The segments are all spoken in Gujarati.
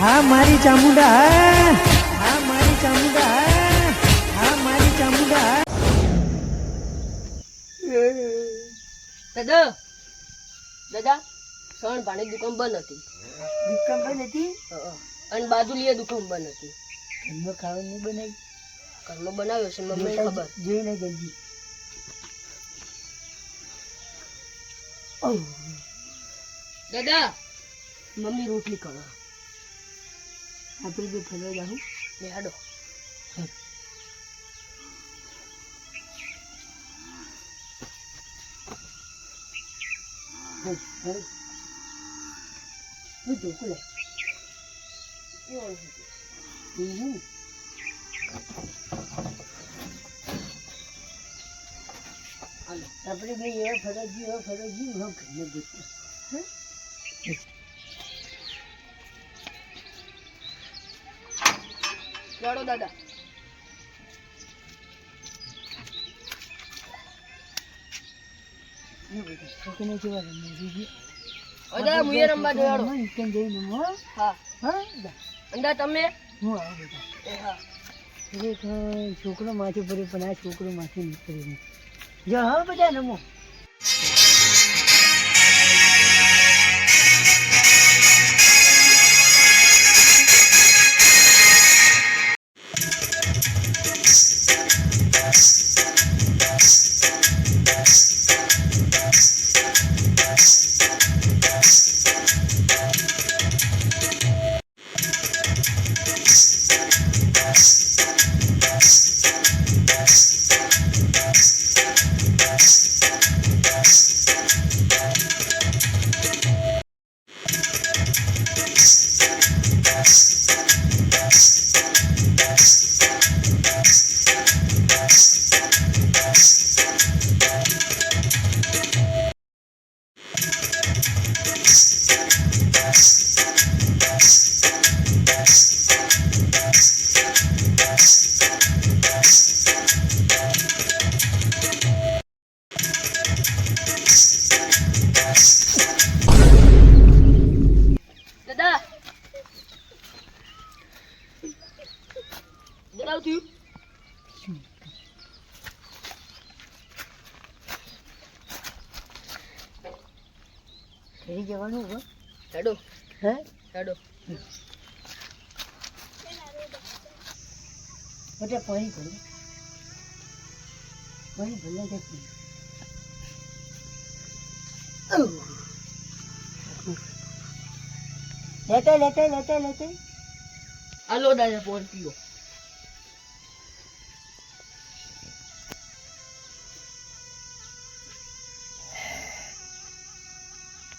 હા મારી ચામુંડા હા. હા મારી ચામુંડા હા. હા મારી ચામુંડા દાદા દાદા સણ ભાણી દુકાન બંધ હતી. દુકાન બંધ હતી? અને બાજુલીએ દુકાન બંધ હતી. ઘરમાં ખાવાનું બનાવી ઘરમાં બનાવ્યો છે મમ્મી ખબર. જોઈને જલ્દી દાદા મમ્મી રોટલી કરો. આપણે જો ફરવા જાઉં ને હાડો. હું જોકું લે આપણે ભાઈ એવા ફરજી એવા ફરજી હું ઘરને જઈશું લડો દાદા છોકરો માથે પડે પણ આ છોકરો માથે નહીં. જ હા બધા રમો best. હેડો હે? હેડો બધા પાણી ભરે પાણી ભરલા જતી લેતે લેતે લેતે લેતા. હાલો દાદા ફોન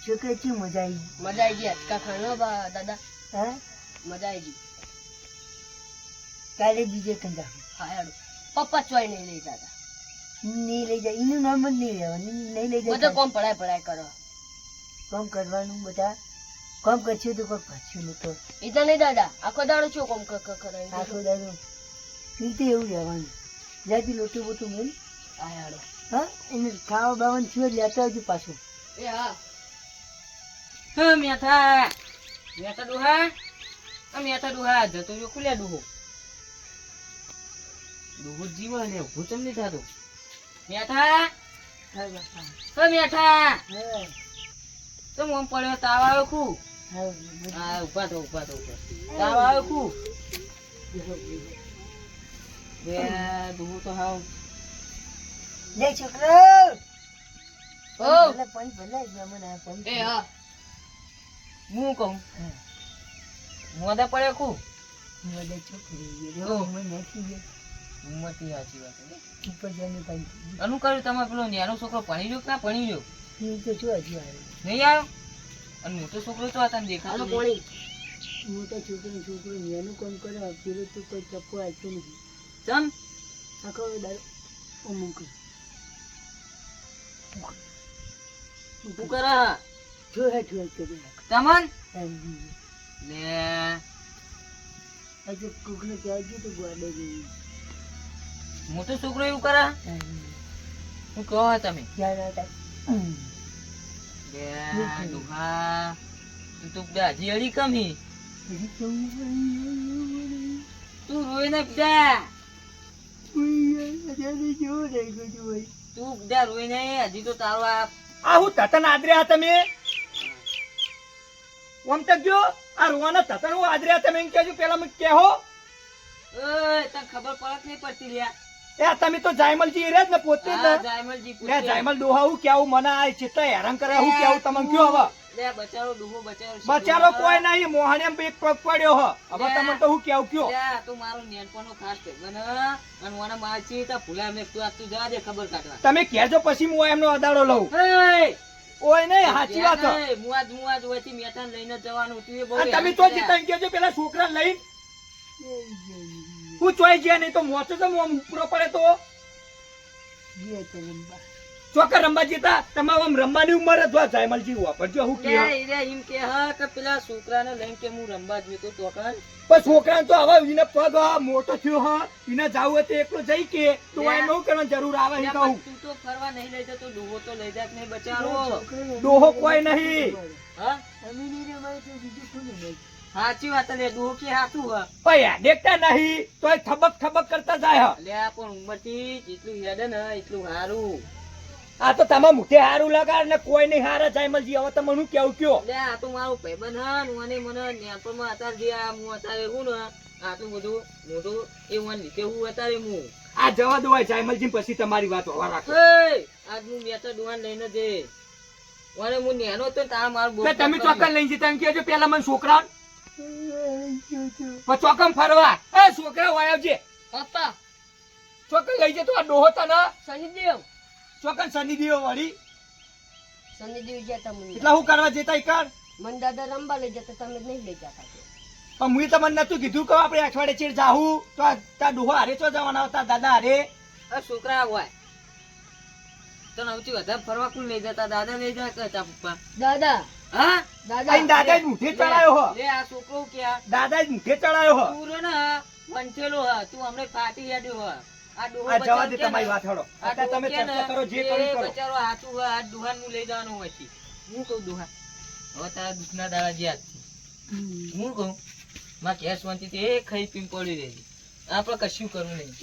પીઓ કે શું મજા આવી મજા આવી ગઈ ખાનો બા દાદા. હા? મજા આવી ગઈ. કાલે બીજે કંદા હા પપ્પા ચોય નહીં લઈ જતા નહીં લઈ જાય? એનું નામ જ નહીં લેવાનું. નહીં લઈ બધા કોમ પડાય પડાય કરો. કોમ કરવાનું બધા? કોમ કરશું તો કોઈ પાછું નહીં તો. એ તો નહીં દાદા. આખો દાડો છો કોમ કરો આખો દાડો. રીતે એવું રહેવાનું જ્યાંથી લોટું બોટું મેળ. હેડો. હા? એને ખાવા બાવાનું છું જ લેતા આવજો પાછું. એ હા. હા મેથા મેથા ડુહા. આ મેથા ડુહા. જતો રહ્યો ખુલ્યા ડુહો. ડુહો જીવો ને ઊભું ચમ નહીં થતું. મેથા હા મેઠા હા તો મોમ પડ્યો તાવ આવ્યો ખુ. હા ઊભા તો ઊભા તો ઊભા તાવ આવ્યો ખુ. બે ડુહો. તો હાવ. લે છોકરો. ઓ ભલે ભલે મને એ હા. હું કહું? હા. મોદા પડે કુ બધા છોકરી ઉંમરથી સાચી વાત ઉપર જઈને પાણી અનુ કર્યું તમે પેલો ન્યાનો છોકરો ભણી ગયો કે ના ભણી રહ્યો એ તો છું હજી આવ્યો. નહીં આવ્યો? અને મોટો છોકરો તો હતા હાલો દેખાતો પાણી. મોટો છોકરો છોકરો એનું કામ કરે? પેલો તો કોઈ ચપ્પો આપતો નથી. ચમ? આખો દાડો અમુક શું કરે. જો હેઠ હેઠ કરી. તમન. લે. આજે કોકને છે તો ગોડે ગઈ મોટો છોકરો એવું કરે? હું કહો તમે. લે ડોહા તું તો બે હજી અડી કમી. તું રોઈ ને બધા તું બધા રોય ને હજી તો તારો આપ આ હું તતન આદર્યા તમે? ઓમ તક જો આ રોવાના તતન હું આદર્યા તમે એમ કહેજો પેલા મને કહો. ઓય તને ખબર પડત નહીં પડતી લ્યા. એ તમે તો જાયમલજી રે જ ને પોતે જ જાયમલજી લે. જાયમલ ડોહા હું કેવું મને આ ચિત્તા હેરાન કરે હું કેવું તમને કયો હવે? લે બચારો ડૂબો બચારો બચારો કોઈ નહીં મોહન એમ એક પગ પડ્યો હો. હવે. તમને તો હું કેવું કયો? લે, તો મારો નેનપણનો ખાસ ભાઈબંધ હ. અને મને માર ચી તા ભૂલા મેં તું આ તું જવા દે ખબર કાઢવા. તમે કહેજો પછી હું એમનો અદાડો લઉં. એય! ઓય નહીં સાચી વાત મુઆજ મુઆજ હોયથી મેઠાને લઈને જવાનું તું એ બહુ તમે તો કર્યા. જીતા કહેજો પેલા છોકરા લઈ હું ચોઈ ગયા નહીં તો મોચો તો મોમ ઉપરો પડે તો. ચોકર રમવા જીતા તમારે આમ રમવાની ઉંમર જ હોય જાયમલજી વાપરજો હું કે એમ કે હા કે પેલા છોકરાને લઈને કે હું રમવા જ તો તોકન પણ છોકરાને તો હવે એને પગ મોટો થયો હા એને જાવું તો એકલો જઈ કે. તો લે. નવું કરવાની જરૂર આવે એ કહું. તું તો ફરવા નહીં લઈ જતો ડોહો તો લઈ જાત નહીં બચારો ડોહો કોઈ નહીં. હા? સાચી વાત લે ડૂહો કે હાચું હ. પણ દેખતા નહીં તો થબક થબક કરતા જાય હ. લે પણ ઉંમરથી જેટલું હેડે ને એટલું સારું આ તો તમે મુઠે હારું લગાડ ને કોઈ નહીં હારે જાયમલજી હવે તમે હું કેવું કયો? લે આ તો મારો ભાઈબંધ હા ને મને મને નેપણમાં અત્યારે જે આ હું અત્યારે હું ને આટલું બધું મોટું એ મને નીચે હું અત્યારે હું. આ જવા દો જાયમલજી પછી તમારી વાત હોવા રાખો. આજ હું મેટર દુવાન લઈને જે. મને હું નેનો તો તારા મારું બહુ તમે ચોકન લઈને જતા એમ કહેજો પેલા મને છોકરા ચોકમ ફરવા. એ છોકરા વાયો છે પપ્પા. ચોકન લઈ જતો આ ડોહો તને. શનિદેવ ચોકન શનિ દીવો વળી. શનિદેવ જતા મને એટલે હું કરવા જતા ઈ મન દાદા રંબા લઈ જતા તમે નહીં લઈ જતા પણ હું તમને નતું કીધું કે આપણે અઠવાડિયે ચીડ જાહું? તો તા ડોહો હારે ચો જવાના હતા દાદા હારે? આ છોકરા હોય. તો નવથી વધારે ફરવા કોણ લઈ જતા? દાદા લઈ જાય કે પપ્પા? દાદા. હા? દાદા. દાદા જ મુઠે ચડાયો હો. લે આ છોકરો ક્યાં? દાદા જ મુઠે ચડાયો હો. તું રે ને વંચેલો હ. તું હમણે ફાટી હેડ્યો હ. આ જવા દે ને, તમારી વાત હળો આ તમે ચર્ચા કરો જે એ કરો. બચારો હાચું હ આ દુહાનનું લઈ જવાનું હોય છે. હું કહું દુહાન હવે તારા દુખના દાડા જ્યાં હું કહું માં ઘેર શાંતિ થી એ ખાઈ પીને પડી રહેજે આપણે કશું કરવું નહીં.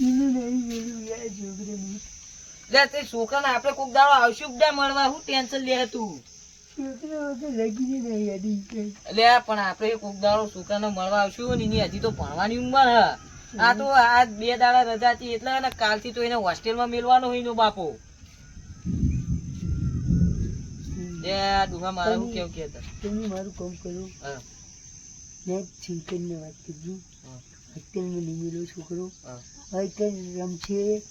લે તે છોકરાને આપણે કોક દાડો આવશું બધા મળવા. હું ટેન્શન લે તું. લે પણ આપણે કોક દાડો છોકરાને મળવા આવશું ને એની હજી તો ભણવાની ઉંમર હ. આ તો આ બે દાડા રજા હતી એટલે અને કાલથી તો એને હોસ્ટેલમાં મેલવાનો હોય એનો બાપો. આ ડુહા મારે હું કેવું કહેતા. તમે મારું કામ કરો. હા. મેં છીંકરને વાત હા. અત્યારમાં નિમેલો છોકરો. હા. અત્યારે રમશે.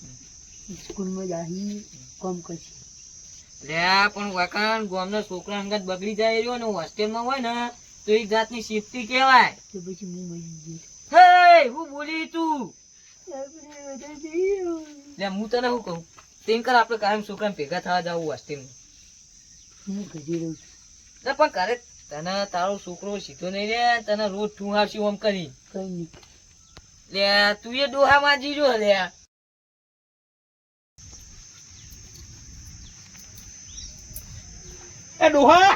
સ્કૂલમાં જાહી કામ કરશે. લે પણ વાકાન ગામના છોકરા અંગત બગડી જાય રહ્યો ને હોસ્ટેલમાં હોય ને તો એક જાતની શિફ્ટી કહેવાય. તો પછી હું મરી જઈશ હે હું બોલી તું. આપણે બધા જઈએ. લે હું તને શું કહું? તેમ આપણે કાયમ છોકરાને ભેગા થવા જવું હોસ્ટેલમાં હું ઘરે રહું છું. પણ ઘરે તને તારો છોકરો સીધો નહીં રે તને રોજ ઠું ઓમ કરી. કઈ લે તું એ ડોહામાં જીજો લે. એ ડોહા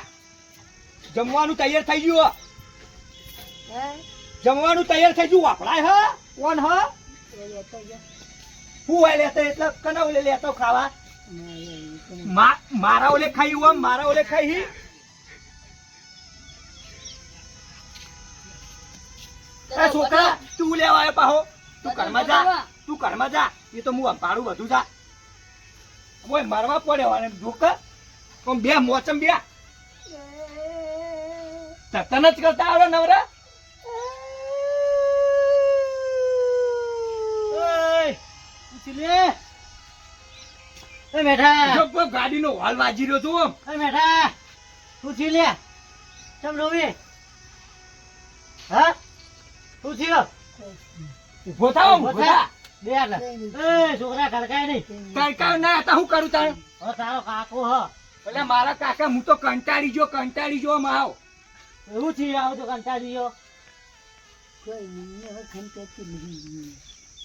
જમવાનું તૈયાર થઈ ગયું હો. જમવાનું તૈયાર થઈ ગયું, વાપરાય હ? કોણ હ. હું હોય લેતો એટલે કના ઓલે લેતો ખાવા. મારા ઓલે ખાઈ હું મારા ઓલે ખાઈ. છોકરા, તું લેવા પાહો. તું ઘરમાં જા, તું ઘરમાં જા. એ તો હું અંપાડું બધું જા. કોઈ મારવા પડે અને ધોક બે, મોચમ બે. તતન જ કરતા આવડે નવરા? એ બેઠા જો કોઈ ગાડીનો હોલ વાજી રહ્યો છું એ બેઠા પૂછી લે? તમ રોવી? હા? પૂછી લો? ઊભો થાવ આમ, થા. બે એટલે એ છોકરા ખડકાય નહીં. કંટાળો ના હતા હું કરું તાણ? હવે તારો કાકો હ. એટલે મારા કાકા હું તો કંટાળી જો કંટાળી જો માવ એવું થી આવું તો કંટાળી જો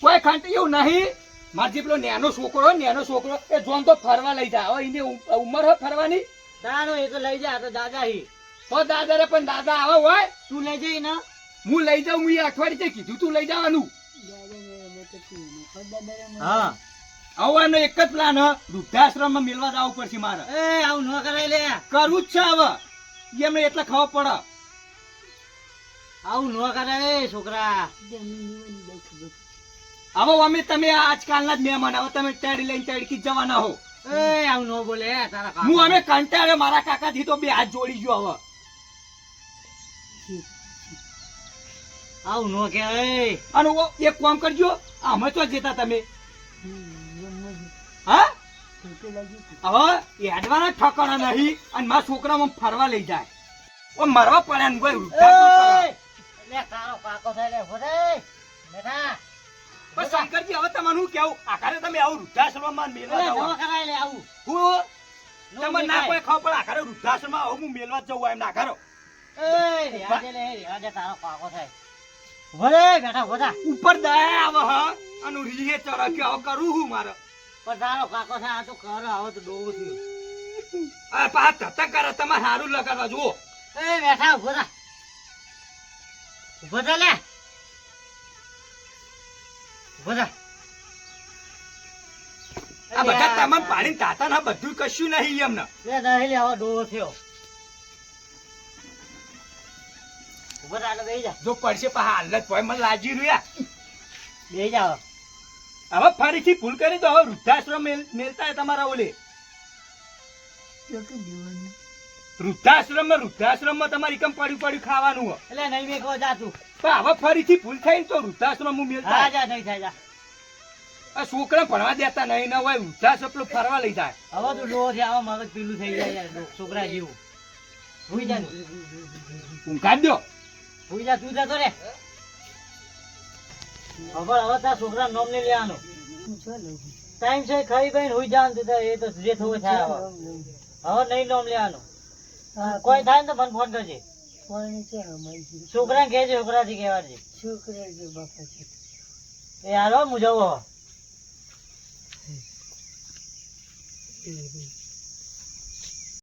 કોઈ ખંટ એવું નહીં. માર જે પેલો નેનો છોકરો નેનો છોકરો. એ જોન તો ફરવા લઈ જા. હવે એની ઉંમર હોય ફરવાની? તારો એ તો લઈ જા તો દાદા હી. તો દાદા રે પણ દાદા આવા હોય? તું લઈ જઈ ના. હું લઈ જાઉં હું અઠવાડિયે કીધું તું લઈ જવાનું. હા. આવવાનો એક જ પ્લાન હ. વૃદ્ધાશ્રમમાં મેળવા જવું પડશે મારે. એ આવું ન કરાય લે. કરવું જ છે હવે. એમને એટલા ખબર પડે. આવું ન કરાય એ છોકરા. હવે અમે તમે આજકાલના જ મહેમાન હવે તમે ટેડી લઈને ટેડકી જવાના હો. એ આવું ન બોલે તારા હું અમે કંટાળે મારા કાકાથી તો બે હાથ જોડી ગયો હવે. આવું ન કહેવાય. અને એક કામ કરજો અમે તો જતા તમે. હા? હવે એડવાના ઠકાણા નહીં અને મારા છોકરા ફરવા લઈ જાય. ઓ મરવા પડ્યા ને કોઈ તારો કાકો થાય લે બેટા પણ શંકરજી હવે તમારું હું કેવું? આખરે તમે આવું વૃદ્ધાશ્રમમાં મેળવા જાવ. કરાય લે આવું. હું? તમને ના કોઈ ખાવ પણ આખરે વૃદ્ધાશ્રમમાં આવું હું મેળવા જવું એમ ના કરો એ લે તારો કાકો થાય. ભરે બેટા ઉપર દયા આવે હ. અને રીહે ચડે કે હવે કરું હું મારે? પણ તારો કાકો થાય આ તો કર હવે તો ડોવું થયું આ પા કરે તમારે સારું લગાડવા જુઓ. એ બેઠા ઊભો થા લે. આ બધા તમામ પાણી તાતા ના બધું કશું નહીં એમને. લે નહીં લે થયો. ઊભો થા બેહી જા. જો પડશે પા હાલત ભાઈ મને લાજી રહ્યા બેહી જા હવે. ફરીથી ભૂલ કરી તો હવે વૃદ્ધાશ્રમ મેલ- મેલતા તમારા ઓલે. વૃદ્ધાશ્રમમાં વૃદ્ધાશ્રમમાં તમારી કમ પડ્યું પડ્યું ખાવાનું? એટલે નહીં મેં કહો જા તું. પણ હવે ફરીથી ભૂલ થઈ ને તો વૃદ્ધાશ્રમ હું મેળતા હા જા નહીં થાય જા. આ છોકરા ભણવા દેતા નહીં ના હોય વૃદ્ધાશ્રમ પેલું ફરવા લઈ જાય. હવે તો ડોવો છે આવા મગજ પીલું થઈ જાય છોકરા જેવું. ભૂઈ જા. ઊંઘાડ દો. હુઈ જા તું જતો રે. હવે હવે તારા છોકરા નોમ નહીં લેવાનો. ટાઈમ છે ખાઈ ભાઈ હુઈ જાન તું એ તો જે થવું થાય હવે નહીં નોમ લેવાનું. કોઈ થાય ને તો મને ફોન કરજે. છોકરા કહેજે છોકરાથી કહેવાજે. એ હાલો હો જવું હવે.